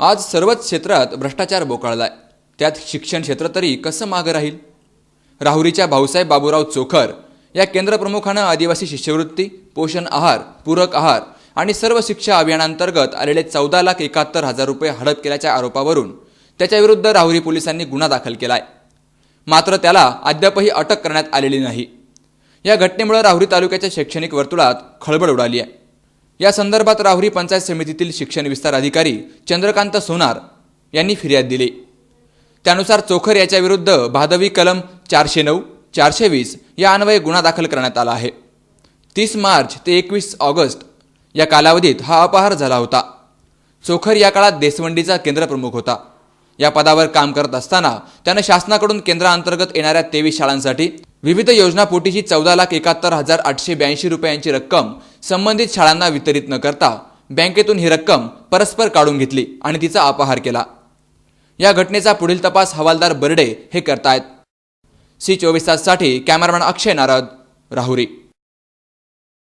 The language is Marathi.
आज सर्वच क्षेत्रात भ्रष्टाचार बोकाळलाय. त्यात शिक्षण क्षेत्र तरी कसं मागं राहील? राहुरीच्या भाऊसाहेब बाबूराव चोखर या केंद्रप्रमुखानं आदिवासी शिष्यवृत्ती पोषण आहार पूरक आहार आणि सर्व शिक्षा अभियानांतर्गत आलेले चौदा लाख एकाहत्तर हजार रुपये हडप केल्याच्या आरोपावरून त्याच्याविरुद्ध राहुरी पोलिसांनी गुन्हा दाखल केलाय. मात्र त्याला अद्यापही अटक करण्यात आलेली नाही. या घटनेमुळे राहुरी तालुक्याच्या शैक्षणिक वर्तुळात खळबळ उडाली आहे. या संदर्भात राहुरी पंचायत समितीतील शिक्षण विस्तार अधिकारी चंद्रकांत सोनार यांनी फिर्याद दिली. त्यानुसार चोखर याच्याविरुद्ध भादवी कलम चारशे नऊ चारशे वीस या अन्वये गुन्हा दाखल करण्यात आला आहे. तीस मार्च ते एकवीस ऑगस्ट या कालावधीत हा अपहार झाला होता. चोखर या काळात देसवंडीचा केंद्रप्रमुख होता. या पदावर काम करत असताना त्यानं शासनाकडून केंद्राअंतर्गत येणाऱ्या तेवीस शाळांसाठी विविध योजनापोटीची चौदा लाख एकाहत्तर हजार आठशे ब्याऐंशी रुपयांची रक्कम संबंधित शाळांना वितरित न करता बँकेतून ही रक्कम परस्पर काढून घेतली आणि तिचा अपहार केला. या घटनेचा पुढील तपास हवालदार बर्डे हे करतायत. सी चोवीस ताससाठी कॅमेरामॅन अक्षय नारद राहुरी.